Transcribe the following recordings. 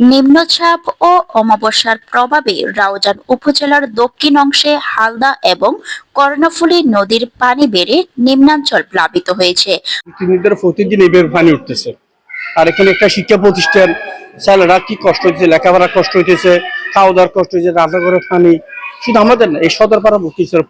নিম্নচাপ ও অমাবস্যার প্রভাবে রাউজান উপজেলার দক্ষিণ অংশে হালদা এবং কর্ণফুলী নদীর পানি বেড়ে নিম্নাঞ্চল প্লাবিত হয়েছে। প্রতিদিন পানি উঠতেছে। আর এখানে একটা শিক্ষা প্রতিষ্ঠান ছেলেরা কি কষ্ট হইতেছে লেখাপড়া কষ্ট হইতেছে খাওয়া দাওয়ার কষ্ট হয়েছে রান্নাঘরে পানি শুধু আমাদের না, এই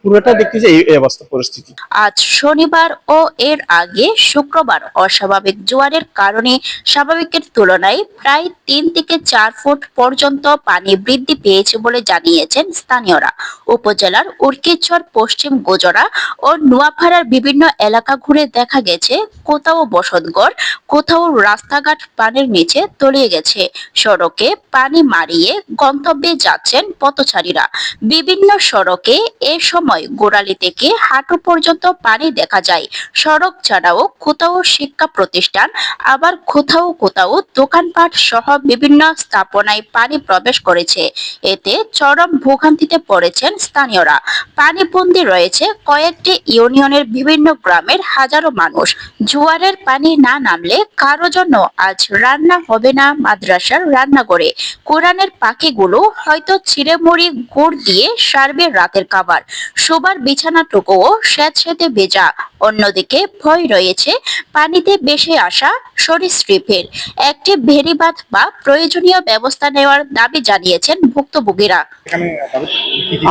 পুরোটা দেখতেছে এই অবস্থা পরিস্থিতি। আজ শনিবার ও এর আগে শুক্রবার অস্বাভাবিক জোয়ারের কারণে স্বাভাবিকের তুলনায় প্রায় তিন থেকে চার ফুট পর্যন্ত পানি বৃদ্ধি পেয়েছে বলে জানিয়েছেন স্থানীয়রা। উপজেলার উর্কিচর পশ্চিম গোজরা ও নোয়াপাড়ার বিভিন্ন এলাকা ঘুরে দেখা গেছে, কোথাও বসতঘর, কোথাও রাস্তাঘাট পানির নিচে তলিয়ে গেছে। সড়কে পানি মারিয়ে গন্তব্যে যাচ্ছেন পথচারীরা। বিভিন্ন সড়কে এ সময় গোড়ালি থেকে হাঁটু পর্যন্ত পানি দেখা যায়। সড়ক ছাড়াও কোথাও শিক্ষা প্রতিষ্ঠান, আবার কোথাও কোথাও দোকানপাট সহ বিভিন্ন স্থাপনায় পানি প্রবেশ করেছে। এতে চরম ভোগান্তিতে পড়েছেন স্থানীয়রা। পানিবন্দী রয়েছে কয়েকটি ইউনিয়নের বিভিন্ন গ্রামের হাজারো মানুষ। জোয়ারের পানি না নামলে কারও জন্য আজ রান্না হবে না মাদ্রাসার রান্নাঘরে। কোরআনের পাখিগুলো হয়তো ছিঁড়ে মুড়ি গুড় দিয়ে সারবে রাতের খাবার। শোবার বিছানাটুকুও স্যাঁতস্যাঁতে ভেজা। অন্যদিকে ভয় রয়েছে পানিতে ভেসে আসা সরীসৃপের। একটি ভেরিবাঁধ বা প্রয়োজনীয় ব্যবস্থা নেওয়ার দাবি জানিয়েছেন ভুক্তভোগীরা।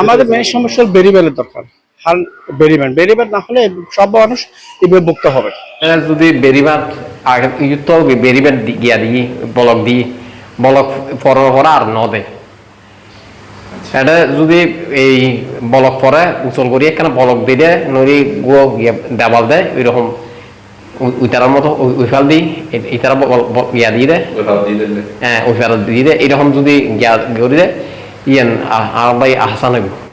আমাদের মেন সমস্যা বেরিবেলের দরকার। হাল বেরিবেন বেরিবেন না হলে সব মানুষ এভাবে ভুগতে হবে। এরা যদি বেরিবাদ আগে ইউতো বেরিবাদ গিয়া দিই বলক দিই বলক পর আর ন দে এটা যদি এই বলক পরে উচল করি এখানে বলক দিয়ে নদী গুয়ো গিয়া দেবাল দেয় ওই রকম উইতারার মতো উইফাল দিই ইতারা গিয়া দিয়ে দেয়। হ্যাঁ উইফাল দিয়ে দেয় এইরকম যদি গিয়া গড়ি দেয় ইয়েন আর ভাই আহসান হইব।